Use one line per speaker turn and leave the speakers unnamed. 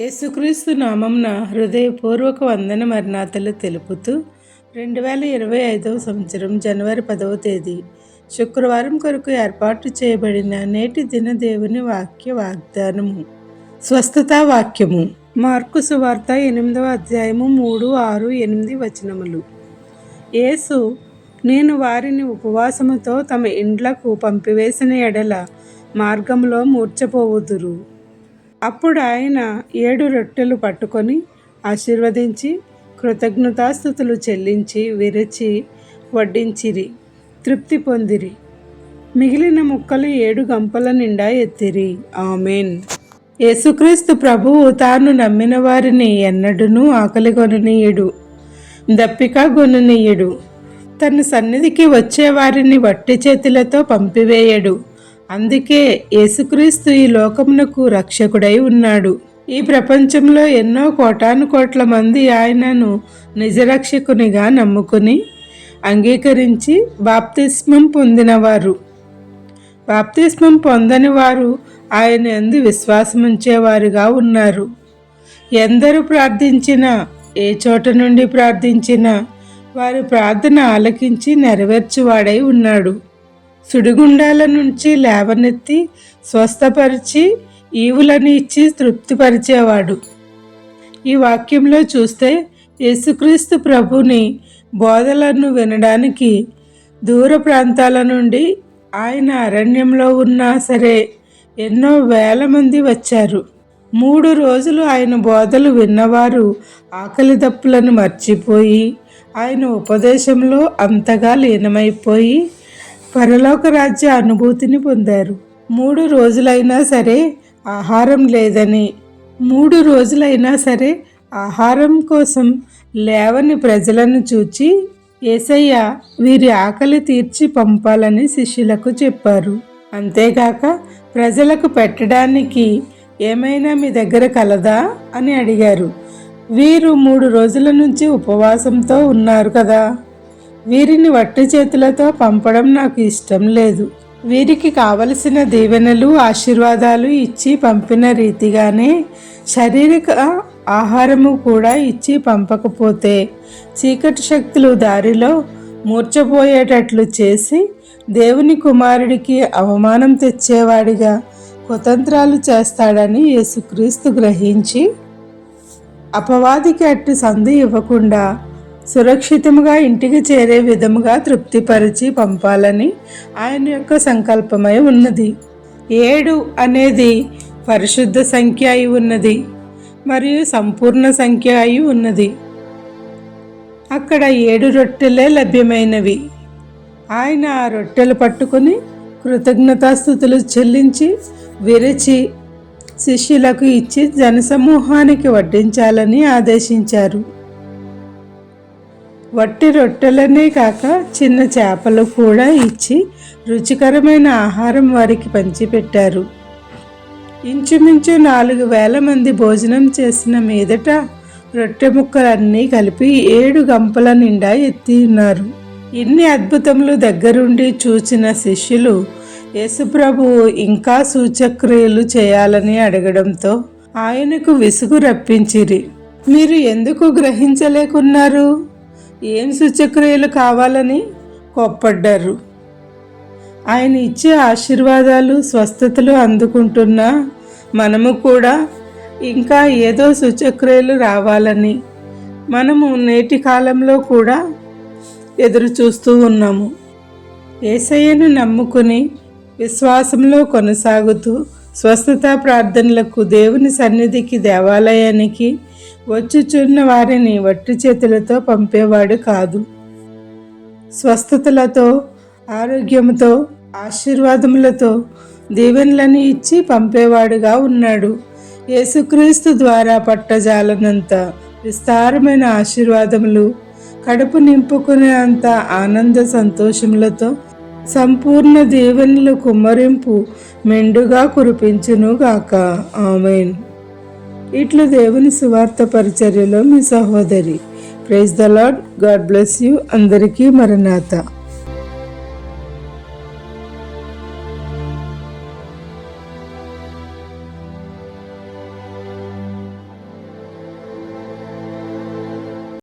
యేసుక్రీస్తు నామంన హృదయపూర్వక వందన మరణాతలు తెలుపుతూ రెండు వేల ఇరవై ఐదవ సంవత్సరం జనవరి పదవ తేదీ శుక్రవారం కొరకు ఏర్పాటు చేయబడిన నేటి దిన దేవుని వాక్య వాగ్దానము. స్వస్థత వాక్యము. మార్కు సువార్త ఎనిమిదవ అధ్యాయము మూడు ఆరు ఎనిమిది వచనములు. యేసు నేను వారిని ఉపవాసముతో తమ ఇండ్లకు పంపివేసిన ఎడల మార్గంలో మూర్చపోవుదురు అప్పుడు ఆయన ఏడు రొట్టెలు పట్టుకొని ఆశీర్వదించి కృతజ్ఞతాస్థుతులు చెల్లించి విరచి వడ్డించిరి తృప్తి పొందిరి. మిగిలిన ముక్కలు ఏడు గంపల నిండా ఎత్తిరి. ఆమెన్. యేసుక్రీస్తు ప్రభువు తాను నమ్మిన వారిని ఎన్నడూనూ ఆకలి కొననీయుడు దప్పిక గొననీయుడు. తన సన్నిధికి వచ్చే వారిని వట్టి చేతులతో పంపివేయడు. అందుకే యేసుక్రీస్తు ఈ లోకమునకు రక్షకుడై ఉన్నాడు. ఈ ప్రపంచంలో ఎన్నో కోటాను కోట్ల మంది ఆయనను నిజరక్షకునిగా నమ్ముకుని అంగీకరించి బాప్తిస్మం పొందినవారు. బాప్తిస్మం పొందని వారు ఆయన ఎందు విశ్వాసముంచేవారుగా ఉన్నారు. ఎందరు ప్రార్థించినా ఏ చోట నుండి ప్రార్థించినా వారి ప్రార్థన ఆలకించి నెరవేర్చువాడై ఉన్నాడు. సుడిగుండాల నుంచి లేవనెత్తి స్వస్థపరిచి ఈవులను ఇచ్చి తృప్తిపరిచేవాడు. ఈ వాక్యంలో చూస్తే యేసుక్రీస్తు ప్రభుని బోధలను వినడానికి దూర ప్రాంతాల నుండి ఆయన అరణ్యంలో ఉన్నా సరే ఎన్నో వేల మంది వచ్చారు. మూడు రోజులు ఆయన బోధలు విన్నవారు ఆకలి దప్పులను మర్చిపోయి ఆయన ఉపదేశంలో అంతగా లీనమైపోయి పరలోక రాజ్య అనుభూతిని పొందారు. మూడు రోజులైనా సరే ఆహారం లేదని మూడు రోజులైనా సరే ఆహారం కోసం లేవని ప్రజలను చూచి ఏసయ్య వీరి ఆకలి తీర్చి పంపాలని శిష్యులకు చెప్పారు. అంతేగాక ప్రజలకు పెట్టడానికి ఏమైనా మీ దగ్గర కలదా అని అడిగారు. వీరు మూడు రోజుల నుంచి ఉపవాసంతో ఉన్నారు కదా? వీరిని వట్టి చేతులతో పంపడం నాకు ఇష్టం లేదు. వీరికి కావలసిన దీవెనలు ఆశీర్వాదాలు ఇచ్చి పంపిన రీతిగానే శారీరక ఆహారము కూడా ఇచ్చి పంపకపోతే చీకటి శక్తులు దారిలో మూర్చపోయేటట్లు చేసి దేవుని కుమారుడికి అవమానం తెచ్చేవాడిగా కుతంత్రాలు చేస్తాడని యేసుక్రీస్తు గ్రహించి అపవాదికి అట్టు సందు ఇవ్వకుండా సురక్షితముగా ఇంటికి చేరే విధముగా తృప్తిపరిచి పంపాలని ఆయన యొక్క సంకల్పమై ఉన్నది. ఏడు అనేది పరిశుద్ధ సంఖ్య అయి ఉన్నది మరియు సంపూర్ణ సంఖ్య అయి ఉన్నది. అక్కడ ఏడు రొట్టెలే లభ్యమైనవి. ఆయన ఆ రొట్టెలు పట్టుకొని కృతజ్ఞతాస్థుతులు చెల్లించి విరిచి శిష్యులకు ఇచ్చి జనసమూహానికి వడ్డించాలని ఆదేశించారు. వట్టి రొట్టెలనే కాక చిన్న చేపలు కూడా ఇచ్చి రుచికరమైన ఆహారం వారికి పంచిపెట్టారు. ఇంచుమించు నాలుగు వేల మంది భోజనం చేసిన మీదట రొట్టె ముక్కలన్నీ కలిపి ఏడు గంపల నిండా ఎత్తి ఉన్నారు ఇన్ని అద్భుతములు దగ్గరుండి చూచిన శిష్యులు యేసుప్రభు ఇంకా సూచక్రియలు చేయాలని అడగడంతో ఆయనకు విసుగు రప్పించిరి. మీరు ఎందుకు గ్రహించలేకున్నారు? ఏం సూచక్రియలు కావాలని కోప్పడ్డారు. ఆయన ఇచ్చే ఆశీర్వాదాలు స్వస్థతలు అందుకుంటున్నా మనము కూడా ఇంకా ఏదో సూచక్రియలు రావాలని మనము నేటి కాలంలో కూడా ఎదురు చూస్తూ ఉన్నాము. ఏసయ్యను నమ్ముకుని విశ్వాసంలో కొనసాగుతూ స్వస్థత ప్రార్థనలకు దేవుని సన్నిధికి దేవాలయానికి వచ్చుచున్న వారిని వట్టి చేతులతో పంపేవాడు కాదు. స్వస్థతలతో ఆరోగ్యంతో ఆశీర్వాదములతో దీవెనలను ఇచ్చి పంపేవాడుగా ఉన్నాడు. యేసుక్రీస్తు ద్వారా పట్టజాలనంత విస్తారమైన ఆశీర్వాదములు కడుపు నింపుకునే అంత ఆనంద సంతోషములతో సంపూర్ణ దీవెనలు కుమ్మరింపు మెండుగా కురిపించునుగాక. ఆమెన్. ఇట్లు దేవుని సువార్త పరిచర్యలో మీ సహోదరి. Praise the Lord God bless you. అందరికీ మరణాత.